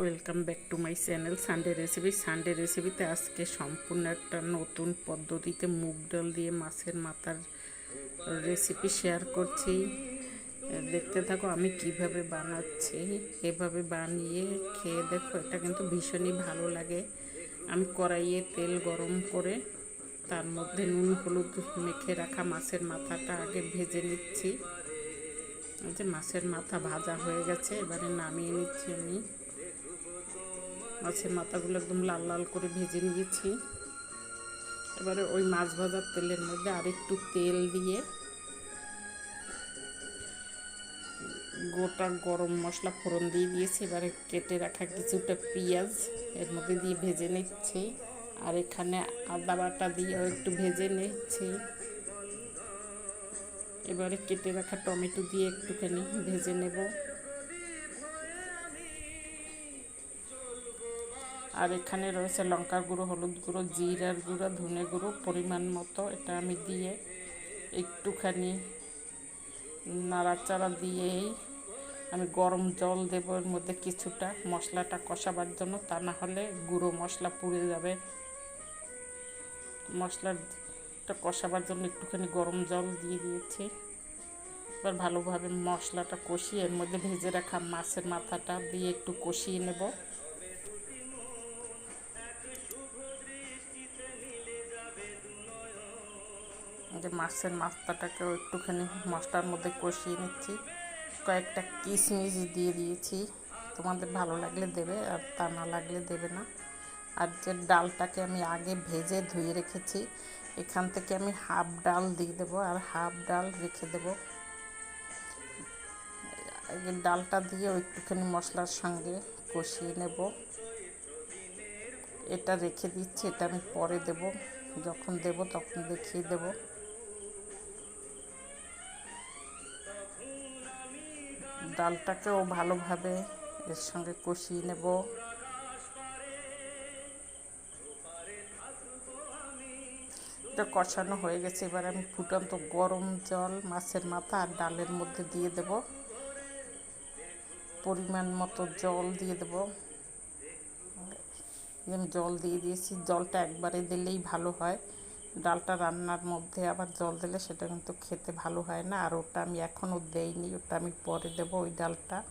Welcome back to my channel Sunday recipe. Sunday রেসিপিতে আজকে সম্পূর্ণ একটা নতুন পদ্ধতিতে মুগ ডাল দিয়ে মাছের মাথার রেসিপি শেয়ার করছি। দেখতে থাকো আমি কীভাবে বানাচ্ছি, এভাবে বানিয়ে খেয়ে দেখো, এটা কিন্তু ভীষণই ভালো লাগে। আমি কড়াইয়ে তেল গরম করে তার মধ্যে নুন, হলুদ মেখে রাখা মাছের মাথাটা আগে ভেজে নিচ্ছি। যে মাছের মাথা ভাজা হয়ে গেছে, এবারে নামিয়ে নিচ্ছি আমি। মাছের মাথাগুলো একদম লাল লাল করে ভেজে নিয়েছি। এবারে ওই মাছ ভাজার তেলের মধ্যে আরেকটু তেল দিয়ে গোটা গরম মশলা ফোড়ন দিয়ে দিয়েছি। এবারে কেটে রাখা কিছুটা পেঁয়াজ এর মধ্যে দিয়ে ভেজে নিচ্ছি। আর এখানে আদা বাটা দিয়েও একটু ভেজে নিচ্ছি। এবারে কেটে রাখা টমেটো দিয়ে একটুখানি ভেজে নেব। আর এখানে রয়েছে লঙ্কার গুঁড়ো, হলুদ গুঁড়ো, জিরার গুঁড়ো, ধনে গুঁড়ো, পরিমাণ মতো এটা আমি দিয়ে একটুখানি নাড়াচাড়া দিয়েই আমি গরম জল দেবো এর মধ্যে কিছুটা মশলাটা কষাবার জন্য, তা না হলে গুঁড়ো মশলা পুড়ে যাবে। মশলাটা কষাবার জন্য একটুখানি গরম জল দিয়ে দিয়েছি। এবার ভালোভাবে মশলাটা কষিয়ে এর মধ্যে ভেজে রাখা মাছের মাথাটা দিয়ে একটু কষিয়ে নেব। যে মাছের মাথাটাকেও একটুখানি মশলার মধ্যে কষিয়ে নিচ্ছি। কয়েকটা কিশমিশ দিয়ে দিয়েছি। তোমাদের ভালো লাগলে দেবে আর তা না লাগলে দেবে না। আর যে ডালটাকে আমি আগে ভেজে ধুয়ে রেখেছি, এখান থেকে আমি হাফ ডাল দিয়ে দেবো আর হাফ ডাল রেখে দেবো। ডালটা দিয়ে একটুখানি মশলার সঙ্গে কষিয়ে নেব। এটা রেখে দিচ্ছি, এটা আমি পরে দেব। যখন দেব তখন দেখিয়ে দেব। ডালটাকেও ভালোভাবে এর সঙ্গে কষিয়ে নেব। এটা কষানো হয়ে গেছে, এবার আমি ফুটন্ত গরম জল, মাছের মাথা আর ডালের মধ্যে দিয়ে দেব। পরিমাণ মতো জল দিয়ে দেব। আমি জল দিয়ে দিয়েছি, জলটা একবারে দিলেই ভালো হয়। ডালটা রান্নার মধ্যে আবার জল দিলে সেটা কিন্তু খেতে ভালো হয় না। আর ওটা আমি এখনও দেইনি, ওটা আমি পরে দেব ওই ডালটা।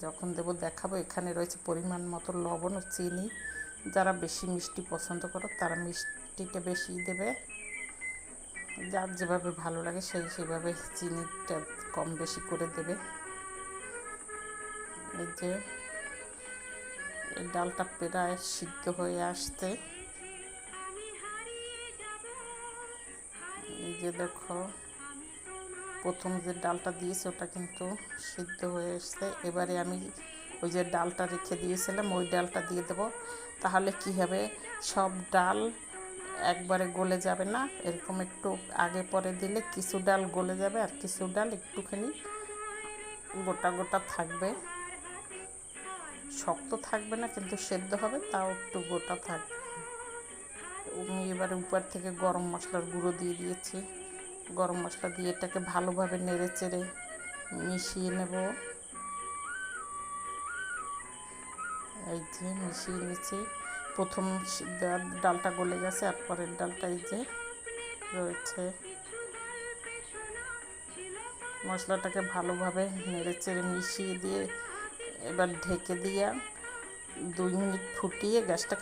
যখন দেব দেখাবো, এখানে রয়েছে পরিমাণ মতো লবণ ও চিনি। যারা বেশি মিষ্টি পছন্দ করো, তারা মিষ্টিটা বেশি দেবে। যার যেভাবে ভালো লাগে সেই সেভাবে চিনিটা কম বেশি করে দেবে। এই যে, এই ডালটা প্রায় সিদ্ধ হয়ে আসতে যে দেখো, প্রথম যে ডালটা দিয়েছে ওটা কিন্তু সিদ্ধ হয়ে এসছে। এবারে আমি ওই যে ডালটা রেখে দিয়েছিলাম, ওই ডালটা দিয়ে দেবো। তাহলে কি হবে? সব ডাল একবারে গলে যাবে না। এরকম একটু আগে পরে দিলে কিছু ডাল গলে যাবে আর কিছু ডাল একটুখানি গোটা গোটা থাকবে। শক্ত থাকবে না, কিন্তু সেদ্ধ হবে, তাও একটু গোটা থাকবে। এবারে উপর থেকে গরম মশলার গুঁড়ো দিয়ে দিয়েছি। গরম মশলা দিয়ে এটাকে ভালোভাবে নেড়ে চেড়ে মিশিয়ে নেব। এই যে মিশিয়ে নিচ্ছি প্রথম ডালটা গলে গেছে আর পরের ডালটা এই যে রয়েছে। মশলাটাকে ভালোভাবে নেড়ে চেড়ে মিশিয়ে দিয়ে এবার ঢেকে দিয়ে দুই মিনিট ফুটিয়ে গ্যাসটাকে